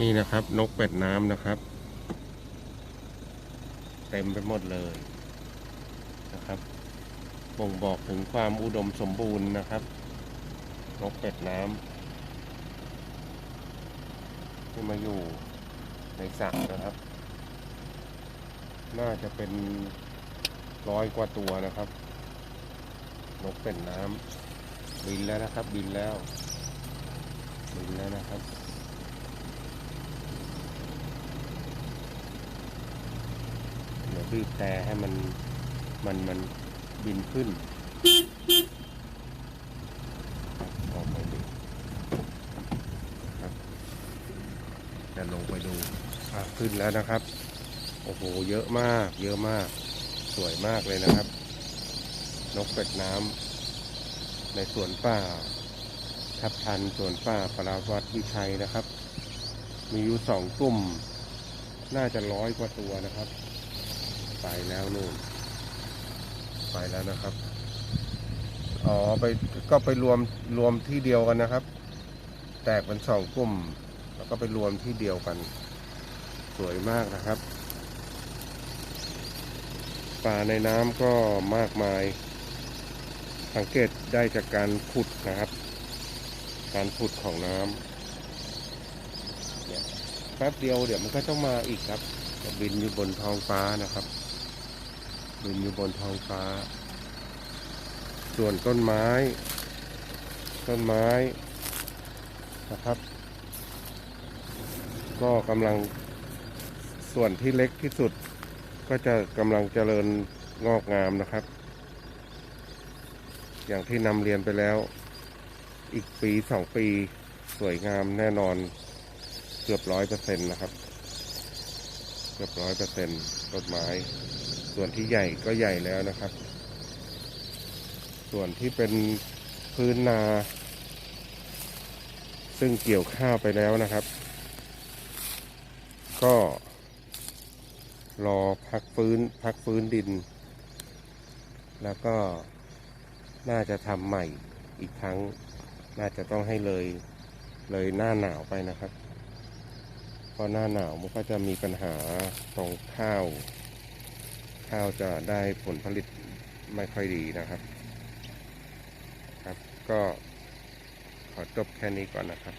นี่นะครับ นกเป็ดน้ำนะครับ เต็มไปหมดเลยนะครับบ่งบอกถึงความอุดมสมบูรณ์นะครับ นกเป็ดน้ำที่มาอยู่ในสระนะครับ น่าจะเป็นร้อยกว่าตัวนะครับ นกเป็ดน้ำบินแล้วนะครับ บินแล้ว บินแล้วนะครับ เดี๋ยวบีบแต่ให้มันมันมันบินขึ้นครับออกไปดูครับจะลงไปดูอะขึ้นแล้วนะครับ โอ้โห เยอะมาก เยอะมาก สวยมากเลยนะครับ นกเป็ดน้ำในสวนป่า ทับทันสวนป่าปราวัติวิชัยนะครับ มีอยู่สองกลุ่ม น่าจะร้อยกว่าตัวนะครับ ไปแล้วนู่น ไปแล้วนะครับ อ๋อไปก็ไปรวมรวมที่เดียวกันนะครับ แตกเป็นสองกลุ่ม แล้วก็ไปรวมที่เดียวกัน สวยมากนะครับป่าในน้ำก็มากมาย สังเกตได้จากการขุดนะครับ การขุดของน้ำแป๊บเดียวเดี๋ยวมันก็ต้องมาอีกครับบินอยู่บนท้องฟ้านะครับ บินอยู่บนท้องฟ้า ส่วนต้นไม้ ต้นไม้นะครับ ก็กำลังส่วนที่เล็กที่สุด ก็จะกำลังเจริญงอกงามนะครับ อย่างที่นำเรียนไปแล้ว อีกปีสองปีสวยงามแน่นอนเกือบร้อยเปอร์เซ็นต์นะครับ เกือบร้อยเปอร์เซ็นต์ต้นไม้ ส่วนที่ใหญ่ก็ใหญ่แล้วนะครับ ส่วนที่เป็นพื้นนา ซึ่งเกี่ยวข้าวไปแล้วนะครับ ก็ รอพักฟื้นพักฟื้นดิน แล้วก็น่าจะทำใหม่อีกครั้ง น่าจะต้องให้เลยเลยหน้าหนาวไปนะครับเพราะหน้าหนาวมันก็จะมีปัญหาตรงข้าว ข้าวจะได้ผลผลิตไม่ค่อยดีนะครับ ครับ ก็ขอจบแค่นี้ก่อนนะครับ